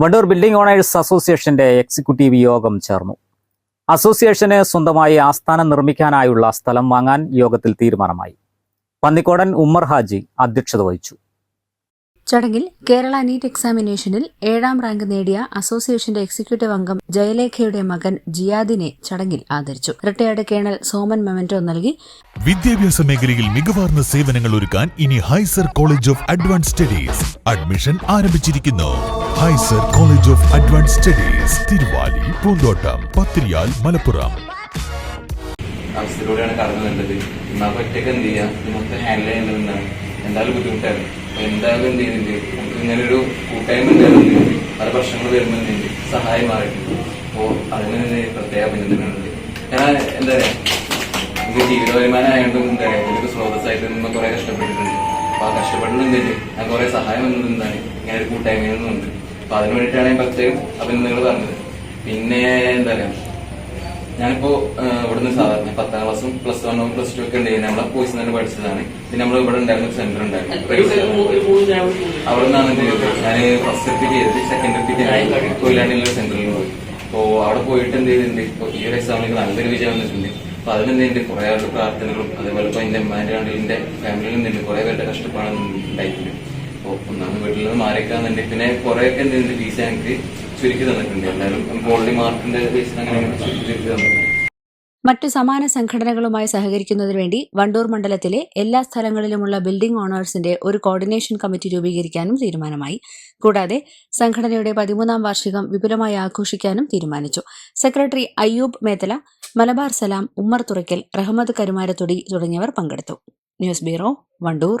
Wandoor building owners അസോസിയേഷന്റെ executive യോഗം ചേർന്നു. അസോസിയേഷന് സ്വന്തമായി ആസ്ഥാനം നിർമ്മിക്കാനായുള്ള സ്ഥലം വാങ്ങാൻ യോഗത്തിൽ തീരുമാനമായി. പന്നിക്കോടൻ ഉമ്മർ ഹാജി അധ്യക്ഷത വഹിച്ചു. ചടങ്ങിൽ കേരള നീറ്റ് എക്സാമിനേഷനിൽ ഏഴാം റാങ്ക് നേടിയ അസോസിയേഷന്റെ എക്സിക്യൂട്ടീവ് അംഗം ജയലേഖയുടെ മകൻ ജിയാദിനെ ചടങ്ങിൽ ആദരിച്ചു. റിട്ടയർഡ് കേണൽ സോമൻ മെമന്റോ നൽകി. വിദ്യാഭ്യാസ മേഖലയിൽ മികവാർന്ന സേവനങ്ങൾ ഒരുക്കാൻ ഇനി Hyzer college of advance studies admission ആരംഭിച്ചിരിക്കുന്നു. Hyzer college of advance studies Thiruvali Poonthottam Pathriyal Malappuram. അവസ്ഥയിലൂടെയാണ് കടന്നു വേണ്ടത് ഇന്നാ ഒറ്റയ്ക്ക് എന്ത് ചെയ്യാം? ഹാൻഡിൽ ചെയ്യേണ്ടതെന്നാണ് എന്തായാലും ബുദ്ധിമുട്ടായിരുന്നു. അപ്പൊ എന്തായാലും എന്ത് ചെയ്യുന്നുണ്ട് നമുക്ക് ഇങ്ങനെ ഒരു കൂട്ടായ്മ ഉണ്ടായിരുന്നു പല പ്രശ്നങ്ങൾ വരുന്നുണ്ട്. സഹായം മാറിയിട്ടുണ്ട്. അപ്പോ അതിന് പ്രത്യേക അഭിനന്ദനങ്ങളുണ്ട്. ഞാൻ എന്താ പറയാ എനിക്ക് ജീവിത വരുമാനം ആയതുകൊണ്ടും എന്താ പറയാ എനിക്ക് സ്രോതസ്സായിട്ട് നിന്ന് കുറെ കഷ്ടപ്പെട്ടിട്ടുണ്ട്. അപ്പൊ ആ കഷ്ടപ്പെടുന്നുണ്ട് ഞാൻ കുറെ സഹായം വന്നത് എന്താണ്? ഇങ്ങനെ ഒരു കൂട്ടായ്മയിൽ നിന്നുണ്ട്. അപ്പൊ അതിനു വേണ്ടിയിട്ടാണ് ഞാൻ പ്രത്യേകം അഭിനന്ദനങ്ങൾ പറഞ്ഞത്. പിന്നെ എന്താ പറയാ ഞാനിപ്പോ ഇവിടുന്ന് സാധാരണ പത്താം ക്ലാസ്സും പ്ലസ് വണ്ണും പ്ലസ് ടു ഒക്കെ ഉണ്ടായിരുന്നു. നമ്മളെ പോയിസ് തന്നെ പഠിച്ചതാണ്. പിന്നെ നമ്മൾ ഇവിടെ ഉണ്ടായിരുന്ന സെന്റർ ഉണ്ടായിരുന്നു. അവിടെ നിന്നാണ് എന്ത് ഞാൻ ഫസ്റ്റ് എത്തി ചെയ്തത് സെക്കൻഡ് എത്തിക്ക് കൊയിലാണ്ടിലുള്ള സെന്ററിൽ പോയി. അപ്പോ അവിടെ പോയിട്ട് എന്ത് ചെയ്തിട്ടുണ്ട്? ഇപ്പൊ ഈ ഒരു എക്സാമിലേക്ക് നല്ലൊരു വിജയം വന്നിട്ടുണ്ട്. അപ്പൊ അതിനെന്ത് ചെയ്യുന്നുണ്ട് കുറെ ആളുടെ പ്രാർത്ഥനകളും അതേപോലെ ഇപ്പൊ എന്റെ ഉമ്മാന്റെ ആണ്ടിന്റെ ഫാമിലിയിൽ നിന്നുണ്ട് കുറെ പേരുടെ കഷ്ടപ്പാടൊന്നും ഉണ്ടായിട്ടുണ്ട്. അപ്പൊ ഒന്നാമത് വീട്ടിൽ നിന്ന് മാറിക്കാന്നുണ്ട് പിന്നെ കുറെ ഒക്കെ എന്ത് ചെയ്യുന്നുണ്ട് ഫീസ് ഞങ്ങൾക്ക് ബേസിൽ അങ്ങനെ മറ്റു സമാന സംഘടനകളുമായി സഹകരിക്കുന്നതിനു വേണ്ടി വണ്ടൂർ മണ്ഡലത്തിലെ എല്ലാ സ്ഥലങ്ങളിലുമുള്ള ബിൽഡിംഗ് ഓണേഴ്സിന്റെ ഒരു കോർഡിനേഷൻ കമ്മിറ്റി രൂപീകരിക്കാനും തീരുമാനമായി. കൂടാതെ സംഘടനയുടെ പതിമൂന്നാം വാർഷികം വിപുലമായി ആഘോഷിക്കാനും തീരുമാനിച്ചു. സെക്രട്ടറി അയ്യൂബ് മേത്തല മലബാർ സലാം ഉമ്മർ തുറയ്ക്കൽ റഹ്മദ് കരുമാരത്തൊടി തുടങ്ങിയവർ പങ്കെടുത്തു. News bureau Wandoor.